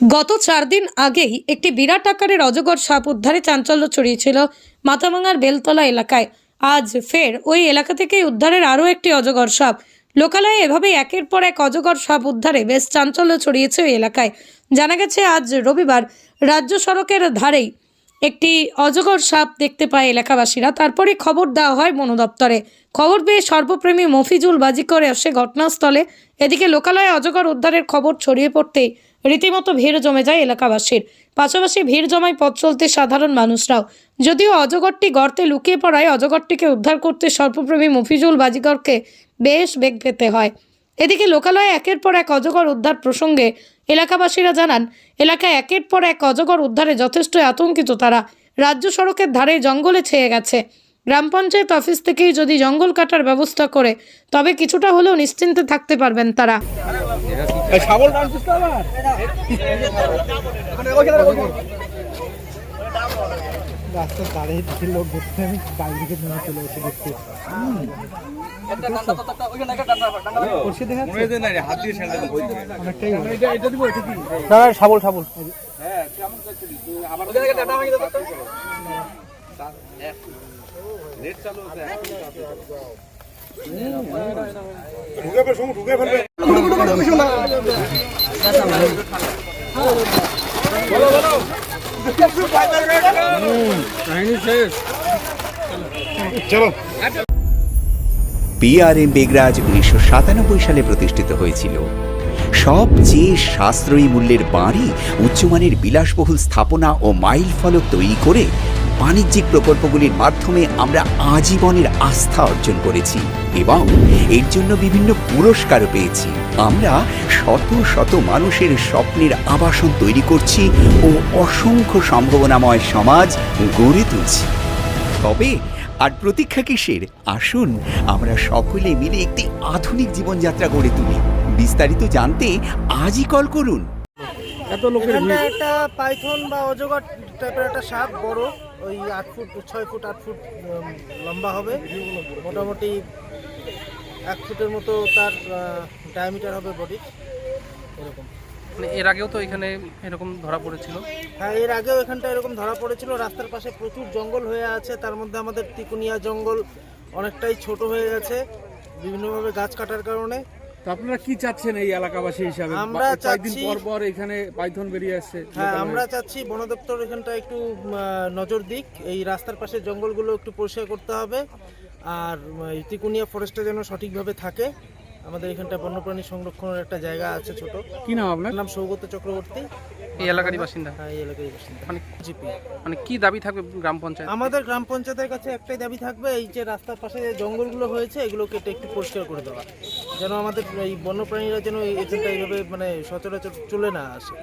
গত চার দিন আগেই একটি বিরাট আকারের অজগর সাপ উদ্ধারে চাঞ্চল্য ছড়িয়েছিল মাথাভাঙার বেলতলা এলাকায়। আজ ফের ওই এলাকা থেকেই উদ্ধারের আরও একটি অজগর সাপ। লোকালয়ে এভাবেই একের পর এক অজগর সাপ উদ্ধারে বেশ চাঞ্চল্য ছড়িয়েছে ওই এলাকায়। জানা গেছে, আজ রবিবার রাজ্য সড়কের ধারেই একটি অজগর সাপ দেখতে পায় এলাকাবাসীরা। তারপরে খবর দেওয়া হয় বন দপ্তরে। খবর পেয়ে সর্বপ্রেমী মফিজুল বাজি করে আসে ঘটনাস্থলে। এদিকে লোকালয়ে অজগর উদ্ধারের খবর ছড়িয়ে পড়তেই রীতিমতো ভিড় জমে যায় এলাকাবাসীর। পাশাপাশি ভিড় জমায় পথ চলতে সাধারণ মানুষরাও। যদিও অজগরটি গর্তে লুকিয়ে পড়ায় অজগরটিকে উদ্ধার করতে সর্বপ্রেমী মফিজুল বাজিকরকে বেশ বেগ পেতে হয়। এদিকে লোকালয়ে একের পর এক অজগর উদ্ধার প্রসঙ্গে এলাকাবাসীরা জানান, এলাকায় একের পর এক অজগর উদ্ধারে যথেষ্ট আতঙ্কিত তারা। রাজ্য সড়কের ধারে জঙ্গলে ছেয়ে গেছে। গ্রাম পঞ্চায়েত অফিস থেকেই যদি জঙ্গল কাটার ব্যবস্থা করে তবে কিছুটা হলেও নিশ্চিন্তে থাকতে পারবেন তারা। রাস্তার লোক ঘুরতে আমি বাইরে থেকে চলে এসে দেখতে হয় বেগরাজ উনিশশো সাতানব্বই সালে প্রতিষ্ঠিত হয়েছিল। সবচেয়ে সাশ্রয়ী মূল্যের বাড়ি উচ্চমানের বিলাসবহুল স্থাপনা ও মাইল ফলক তৈরি করে বাণিজ্যিক প্রকল্পগুলির মাধ্যমে আমরা আজীবনের আস্থা অর্জন করেছি এবং এর জন্য বিভিন্ন পুরস্কারও পেয়েছি। আমরা শত শত মানুষের স্বপ্নের আবাসন তৈরি করছি ও অসংখ্য সম্ভাবনাময় সমাজ গড়ে তুলছি। তবে আর প্রতীক্ষা কিসের? আসুন আমরা সকলে মিলে একটি আধুনিক জীবনযাত্রা গড়ে তুলি। বিস্তারিত জানতে আজই কল করুন। এত লোকের একটা পাইথন বা অজগর টাইপের একটা সাপ বড়। ওই আট ফুট ছয় ফুট আট ফুট লম্বা হবে। মোটামুটি এক ফুটের মতো তার ডায়ামিটার হবে বডির এরকম। মানে এর আগেও তো এখানে এরকম ধরা পড়েছিল? হ্যাঁ এর আগেও এখানটা এরকম ধরা পড়েছিল। রাস্তার পাশে প্রচুর জঙ্গল হয়ে আছে। তার মধ্যে আমাদের তিকুনিয়া জঙ্গল অনেকটাই ছোট হয়ে গেছে। বিভিন্নভাবে গাছ কাটার কারণে। তো আপনারা কি চাচ্ছেন এই এলাকাবাসী হিসাবে? আমরা কয়েকদিন পর পর এখানে পাইথন বেরিয়ে আসছে হ্যাঁ আমরা চাচ্ছি বন দপ্তর এখানটা একটু নজর দিক। এই রাস্তার পাশে জঙ্গলগুলো একটু পরিষ্কার করতে হবে। আর তিকুনিয়া ফরেস্টটা যেন সঠিকভাবে থাকে। আমাদের এখানটা বন্যপ্রাণী সংরক্ষণের একটা জায়গা আছে ছোট। কি নাম আপনার? নাম সৌগত চক্রবর্তী। এই এলাকারই বাসিন্দা? হ্যাঁ এই এলাকারই বাসিন্দা। মানে জিপি। মানে কি দাবি থাকবে গ্রাম পঞ্চায়েত? আমাদের গ্রাম পঞ্চায়েতের কাছে একটাই দাবি থাকবে এই যে রাস্তার পাশে যে জঙ্গলগুলো হয়েছে এগুলো কেটে একটু পরিষ্কার করে দেওয়া। যেন আমাদের এই বন্যপ্রাণীরা যেন এখানটা এইভাবে মানে সচরাচর চলে না আসে।